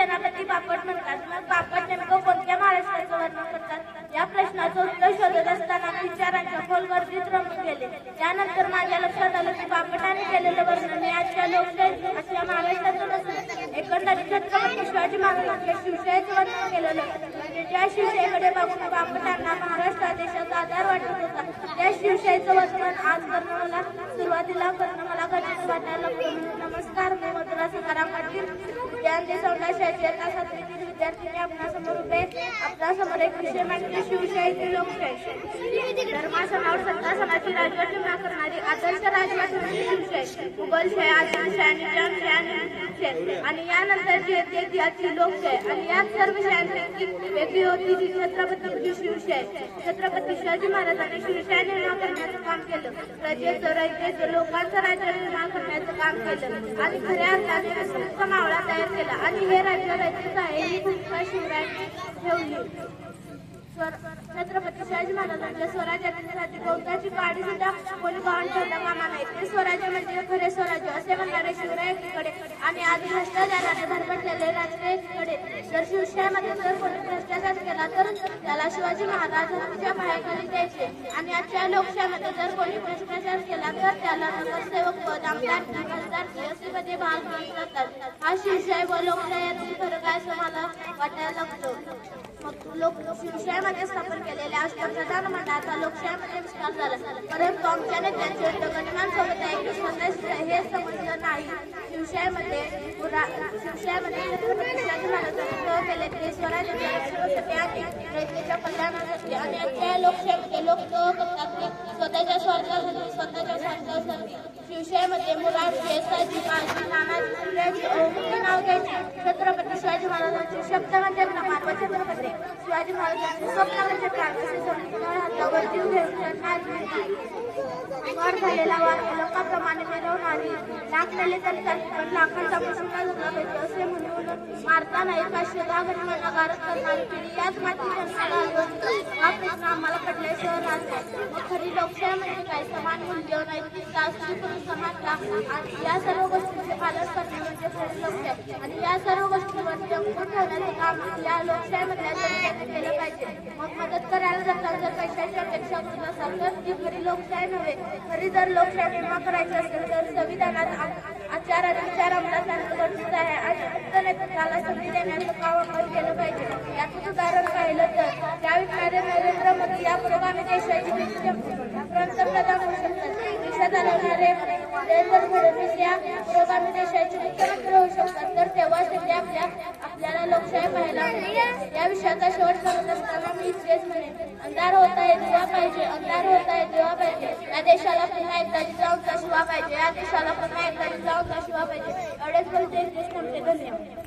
सेनापती बापट म्हणतात. मग बापट नेमकं कोणत्या महाराष्ट्राचं वर्णन करतात? या प्रश्नाचं उत्तर शोधत असताना विचारांच्या खोल रमून गेले. त्यानंतर माझ्या लक्षात आलं की बापटाने केलेलं वर्णन हे आजच्या लोकशाही आजच्या महाराष्ट्राचं नसून एकंदरीत छत्रपती शिवाजी महाराजांच्या शिवशाहीचं वर्णन केलेलं. म्हणजे ज्या शिवशाहीकडे बघून बापटांना महाराष्ट्र देशाचा आधार वाटत होता त्या शिवशाहीचं वर्तमान आज करणं मला सुरुवातीला करणं मला गरजेचं वाटायला लागलं. नमस्कार मी मधुरा सकाराम पाटील. विद्यार्थी संघाशाची इयत्ता सातवीतील विद्यार्थीने आपणासमोर उभे आपणासमोर एक विषय मांडले शिवशाही लोकशाही. धर्मासनावर सत्ता सणाची राजवट निर्माण करणारी आदर्श राजवट शिवशाही मुघलशाही आदिलशाही आणि निजामशाही आणि हुकुमशाही यानंतर जी येते ती आजची लोकशाही. आणि यात सर्व शाळांपैकी वेगळी होती ती छत्रपती म्हणजे शिवशाही छत्रपती शिवाजी महाराजांनी शिवशाही निर्माण करण्याचं काम केलं. प्रजेचं रयतेचं लोकांचं राज्य निर्माण करण्याचं काम केलं. आणि खऱ्या अर्थाने विस्तृत मावळा तयार केला. आणि हे राज्य रयतेचं आहे ही भूमिका शिवरायांनी ठेवली. छत्रपती शिवाजी महाराजांच्या स्वराज्यासाठी गवताची काडी सुद्धा कोणी गहाण ठेवला कामा नाही. ते स्वराज्य म्हणजे खरे स्वराज्य. असे म्हणणारे शिवराय एकीकडे आणि आधी भ्रष्टाचाराने भरकटलेले राजकीय एकीकडे. जर शिवशाहीमध्ये जर कोणी भ्रष्टाचार केला तर त्याला शिवाजी महाराजांच्या पायाखाली द्यायचे. आणि आजच्या लोकशाहीमध्ये जर कोणी भ्रष्टाचार केला तर त्याला नगरसेवक पद आमदार खासदार असे मध्ये भाग घेऊन जातात हा शिवशाही व लोकशाही असं मला वाटायला लागतो मग लोक शिवशाहीमध्ये स्थापन केलेल्या अष्टप्रधान मंडळाचा लोकशाहीमध्ये विस्तार झाला. परंतु आमच्या नेत्यांचे गणमान आहे की हे समजलं नाही. शिवशाहीमध्ये शिवशाहीमध्ये केले ते स्वराज्याच्या कल्याणासाठी आणि लोकशाहीमध्ये लोक करतात स्वतःच्या स्वार्थासाठी स्वतःच्या स्वार्थासाठी. विषयामध्ये मुरार देसाई माजी नानाजी शिंदेची नाव घ्यायचे. छत्रपती शिवाजी महाराजांचे शब्द म्हणजे प्रमाण व छत्रपती शिवाजी महाराजांचे स्वप्न म्हणजे प्राण. असे समजून हातावर जीव घेऊन त्यांना वर झालेला वार लोकांप्रमाणे मिरवणारी लागलेले तर पण लाखांचा प्रसंग झाला पाहिजे असे म्हणून मारताना नाही का शोधा गरिबांना गारद करणारी पिढी याच माती आम्हाला पडल्याशिवाय राहते म्हणजे काय समान मूल्य समानता आणि या सर्व गोष्टींचे पालन करणे म्हणजे खरी लोकशाही आणि या सर्व गोष्टींवर ठेवण्याचं काम या लोकशाहीमधल्या जनतेने केलं पाहिजे. मग मदत करायला जातात जर पैशाची अपेक्षा असाल तर ती खरी लोकशाही नव्हे. खरी जर लोकशाही निर्माण करायची असेल तर संविधानात आचार आणि विचार अंमलात आणणं गरजेचं आहे. आणि उत्तर नेतृत्वाला संधी देण्याचं काम आपण केलं पाहिजे. याचं उदाहरण पाहिलं तर त्यावेळी नरेंद्र मोदी या पुरोगामी देशाची शकतात पुरोगामी देशाचे मुख्यमंत्री होऊ शकतात. तर तेव्हा त्यांनी आपल्या आपल्याला लोकशाही पाहायला मिळते. या विषयाचा शेवट करत असताना मी इतकेच म्हणेन. अंधार होत आहे दिवा पाहिजे अंधार होत आहे दिवा पाहिजे. या देशाला पुन्हा एकदा जिजाऊचा शिवा पाहिजे. या देशाला पुन्हा एकदा जिजाऊचा शिवा पाहिजे. एवढेच बोलते. इथेच थांबते. धन्यवाद.